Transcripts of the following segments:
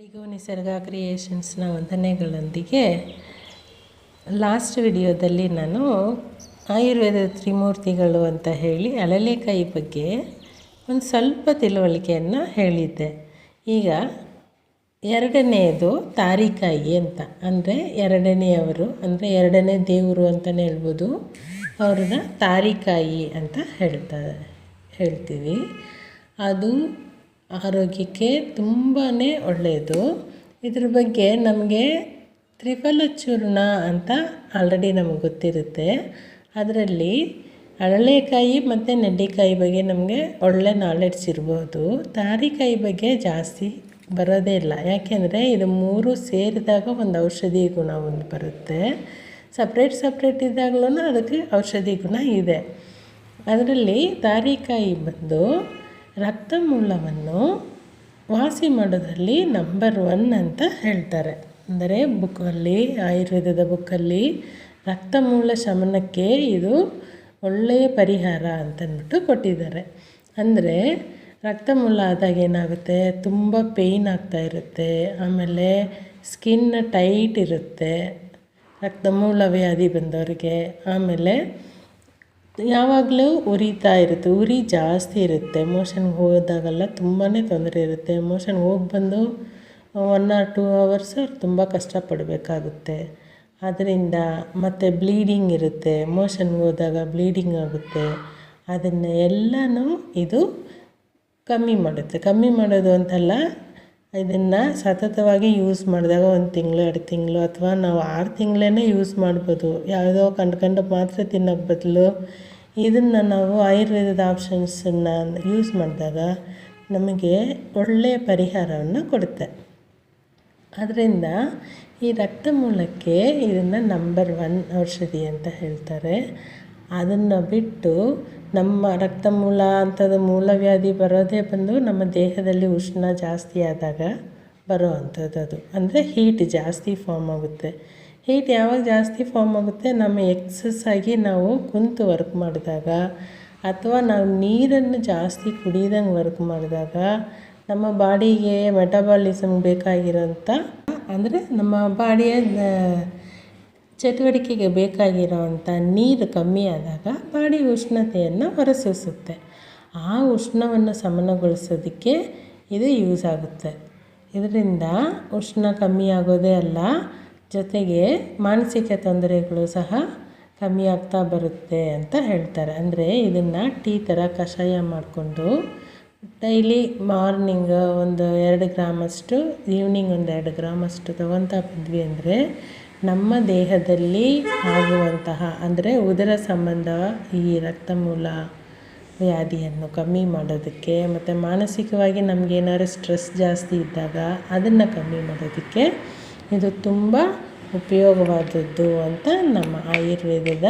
ಎಲ್ಲರಿಗೂ ನಿಸರ್ಗ ಕ್ರಿಯೇಷನ್ಸ್ನ ವಂದನೆಗಳೊಂದಿಗೆ ಲಾಸ್ಟ್ ವಿಡಿಯೋದಲ್ಲಿ ನಾನು ಆಯುರ್ವೇದ ತ್ರಿಮೂರ್ತಿಗಳು ಅಂತ ಹೇಳಿ ಅಳಲೆಕಾಯಿ ಬಗ್ಗೆ ಒಂದು ಸ್ವಲ್ಪ ತಿಳುವಳಿಕೆಯನ್ನು ಹೇಳಿದ್ದೆ. ಈಗ ಎರಡನೆಯದು ತಾರಿಕಾಯಿ ಅಂತ. ಅಂದರೆ ಎರಡನೆಯವರು, ಅಂದರೆ ಎರಡನೇ ದೇವರು ಅಂತಲೇ ಹೇಳ್ಬೋದು. ಅವ್ರನ್ನ ತಾರಿಕಾಯಿ ಅಂತ ಹೇಳ್ತಾ ಹೇಳ್ತೀವಿ. ಅದು ಆರೋಗ್ಯಕ್ಕೆ ತುಂಬಾ ಒಳ್ಳೆಯದು. ಇದ್ರ ಬಗ್ಗೆ ನಮಗೆ ತ್ರಿಫಲ ಚೂರ್ಣ ಅಂತ ಆಲ್ರೆಡಿ ನಮಗೆ ಗೊತ್ತಿರುತ್ತೆ. ಅದರಲ್ಲಿ ಅಳಲೆಕಾಯಿ ಮತ್ತು ನೆಲ್ಲಿಕಾಯಿ ಬಗ್ಗೆ ನಮಗೆ ಒಳ್ಳೆ ನಾಲೆಡ್ಜ್ ಇರ್ಬೋದು. ತಾರಿಕಾಯಿ ಬಗ್ಗೆ ಜಾಸ್ತಿ ಬರೋದೇ ಇಲ್ಲ. ಯಾಕೆಂದರೆ ಇದು ಮೂರು ಸೇರಿದಾಗ ಒಂದು ಔಷಧಿ ಗುಣ ಒಂದು ಬರುತ್ತೆ. ಸಪ್ರೇಟ್ ಸಪ್ರೇಟ್ ಇದ್ದಾಗಲೂ ಅದಕ್ಕೆ ಔಷಧಿ ಗುಣ ಇದೆ. ಅದರಲ್ಲಿ ತಾರಿಕಾಯಿ ಬಂದು ರಕ್ತಮೂಲವನ್ನು ವಾಸಿ ಮಾಡೋದ್ರಲ್ಲಿ ನಂಬರ್ ಒನ್ ಅಂತ ಹೇಳ್ತಾರೆ. ಅಂದರೆ ಬುಕ್ಕಲ್ಲಿ, ಆಯುರ್ವೇದದ ಬುಕ್ಕಲ್ಲಿ ರಕ್ತಮೂಲ ಶಮನಕ್ಕೆ ಇದು ಒಳ್ಳೆಯ ಪರಿಹಾರ ಅಂತಂದ್ಬಿಟ್ಟು ಕೊಟ್ಟಿದ್ದಾರೆ. ಅಂದರೆ ರಕ್ತಮೂಲ ಆದಾಗ ಏನಾಗುತ್ತೆ? ತುಂಬ ಪೇಯ್ನ್ ಆಗ್ತಾ ಇರುತ್ತೆ. ಆಮೇಲೆ ಸ್ಕಿನ್ ಟೈಟ್ ಇರುತ್ತೆ. ರಕ್ತಮೂಲ ವ್ಯಾಧಿ ಬಂದವರಿಗೆ. ಆಮೇಲೆ ಯಾವಾಗಲೂ ಉರಿತಾ ಇರುತ್ತೆ, ಉರಿ ಜಾಸ್ತಿ ಇರುತ್ತೆ. ಮೋಷನ್ಗೆ ಹೋದಾಗೆಲ್ಲ ತುಂಬಾ ತೊಂದರೆ ಇರುತ್ತೆ. ಮೋಷನ್ಗೆ ಹೋಗಿ ಬಂದು ಒನ್ ಆರ್ ಟೂ ಅವರ್ಸ್ ಅವ್ರು ತುಂಬ ಕಷ್ಟಪಡಬೇಕಾಗುತ್ತೆ. ಅದರಿಂದ ಮತ್ತು ಬ್ಲೀಡಿಂಗ್ ಇರುತ್ತೆ. ಮೋಷನ್ಗೆ ಹೋದಾಗ ಬ್ಲೀಡಿಂಗ್ ಆಗುತ್ತೆ. ಅದನ್ನು ಎಲ್ಲನೂ ಇದು ಕಮ್ಮಿ ಮಾಡುತ್ತೆ. ಕಮ್ಮಿ ಮಾಡೋದು ಅಂತಲ್ಲ ಇದನ್ನು ಸತತವಾಗಿ ಯೂಸ್ ಮಾಡಿದಾಗ ಒಂದು ತಿಂಗಳು, ಎರಡು ತಿಂಗಳು ಅಥವಾ ನಾವು ಆರು ತಿಂಗಳೇ ಯೂಸ್ ಮಾಡ್ಬೋದು. ಯಾವುದೋ ಕಂಡ್ಕೊಂಡು ಮಾತ್ರ ತಿನ್ನೋಕ್ಕೆ ಬದಲು ಇದನ್ನು ನಾವು ಆಯುರ್ವೇದದ ಆಪ್ಷನ್ಸನ್ನು ಯೂಸ್ ಮಾಡಿದಾಗ ನಮಗೆ ಒಳ್ಳೆಯ ಪರಿಹಾರವನ್ನು ಕೊಡುತ್ತೆ. ಅದರಿಂದ ಈ ರಕ್ತ ಮೂಲಕ್ಕೆ ಇದನ್ನು ನಂಬರ್ ಒನ್ ಔಷಧಿ ಅಂತ ಹೇಳ್ತಾರೆ. ಅದನ್ನು ಬಿಟ್ಟು ನಮ್ಮ ರಕ್ತ ಮೂಲ ಅಂಥದ್ದು ಮೂಲವ್ಯಾಧಿ ಬರೋದೇ ಬಂದು ನಮ್ಮ ದೇಹದಲ್ಲಿ ಉಷ್ಣ ಜಾಸ್ತಿ ಆದಾಗ ಬರೋ ಅಂಥದ್ದು ಅದು. ಅಂದರೆ ಹೀಟ್ ಜಾಸ್ತಿ ಫಾರ್ಮ್ ಆಗುತ್ತೆ. ಹೀಟ್ ಯಾವಾಗ ಜಾಸ್ತಿ ಫಾರ್ಮ್ ಆಗುತ್ತೆ? ನಮ್ಮ ಎಕ್ಸಸ್ ಆಗಿ ನಾವು ಕುಂತು ವರ್ಕ್ ಮಾಡಿದಾಗ ಅಥವಾ ನಾವು ನೀರನ್ನು ಜಾಸ್ತಿ ಕುಡಿದಂಗೆ ವರ್ಕ್ ಮಾಡಿದಾಗ ನಮ್ಮ ಬಾಡಿಗೆ ಮೆಟಬಾಲಿಸಮ್ ಬೇಕಾಗಿರೋಂಥ, ಅಂದರೆ ನಮ್ಮ ಬಾಡಿಯ ಚಟುವಟಿಕೆಗೆ ಬೇಕಾಗಿರೋವಂಥ ನೀರು ಕಮ್ಮಿ ಆದಾಗ ಬಾಡಿ ಉಷ್ಣತೆಯನ್ನು ಹೊರಸೂಸುತ್ತೆ. ಆ ಉಷ್ಣವನ್ನು ಸಮನಗೊಳಿಸೋದಕ್ಕೆ ಇದು ಯೂಸ್ ಆಗುತ್ತೆ. ಇದರಿಂದ ಉಷ್ಣ ಕಮ್ಮಿ ಆಗೋದೇ ಅಲ್ಲ, ಜೊತೆಗೆ ಮಾನಸಿಕ ತೊಂದರೆಗಳು ಸಹ ಕಮ್ಮಿ ಆಗ್ತಾ ಬರುತ್ತೆ ಅಂತ ಹೇಳ್ತಾರೆ. ಅಂದರೆ ಇದನ್ನು ಟೀ ಥರ ಕಷಾಯ ಮಾಡಿಕೊಂಡು ಡೈಲಿ ಮಾರ್ನಿಂಗ್ ಒಂದು ಎರಡು ಗ್ರಾಮಷ್ಟು ಈವ್ನಿಂಗ್ ಒಂದು ಎರಡು ಗ್ರಾಮಷ್ಟು ತೊಗೊತಾ ಬಂದ್ವಿ ಅಂದರೆ, ನಮ್ಮ ದೇಹದಲ್ಲಿ ಆಗುವಂತಹ, ಅಂದರೆ ಉದರ ಸಂಬಂಧ ಈ ರಕ್ತಮೂಲ ವ್ಯಾಧಿಯನ್ನು ಕಮ್ಮಿ ಮಾಡೋದಕ್ಕೆ, ಮತ್ತು ಮಾನಸಿಕವಾಗಿ ನಮಗೇನಾದ್ರು ಸ್ಟ್ರೆಸ್ ಜಾಸ್ತಿ ಇದ್ದಾಗ ಅದನ್ನು ಕಮ್ಮಿ ಮಾಡೋದಕ್ಕೆ ಇದು ತುಂಬ ಉಪಯೋಗವಾದದ್ದು ಅಂತ ನಮ್ಮ ಆಯುರ್ವೇದದ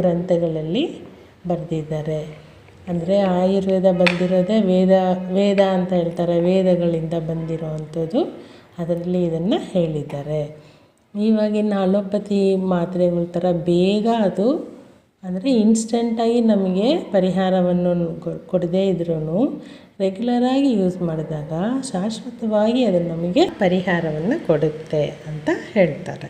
ಗ್ರಂಥಗಳಲ್ಲಿ ಬರೆದಿದ್ದಾರೆ. ಅಂದರೆ ಆಯುರ್ವೇದ ಬಂದಿರೋದೇ ವೇದ ವೇದ ಅಂತ ಹೇಳ್ತಾರೆ, ವೇದಗಳಿಂದ ಬಂದಿರೋ ಅದರಲ್ಲಿ ಇದನ್ನು ಹೇಳಿದ್ದಾರೆ. ಇವಾಗಿನ ಅಲೋಪತಿ ಮಾತ್ರೆಗಳ ಥರ ಬೇಗ ಅದು ಅಂದರೆ ಇನ್ಸ್ಟೆಂಟಾಗಿ ನಮಗೆ ಪರಿಹಾರವನ್ನು ಕೊಡದೇ ಇದ್ರೂ ರೆಗ್ಯುಲರಾಗಿ ಯೂಸ್ ಮಾಡಿದಾಗ ಶಾಶ್ವತವಾಗಿ ಅದು ನಮಗೆ ಪರಿಹಾರವನ್ನು ಕೊಡುತ್ತೆ ಅಂತ ಹೇಳ್ತಾರೆ.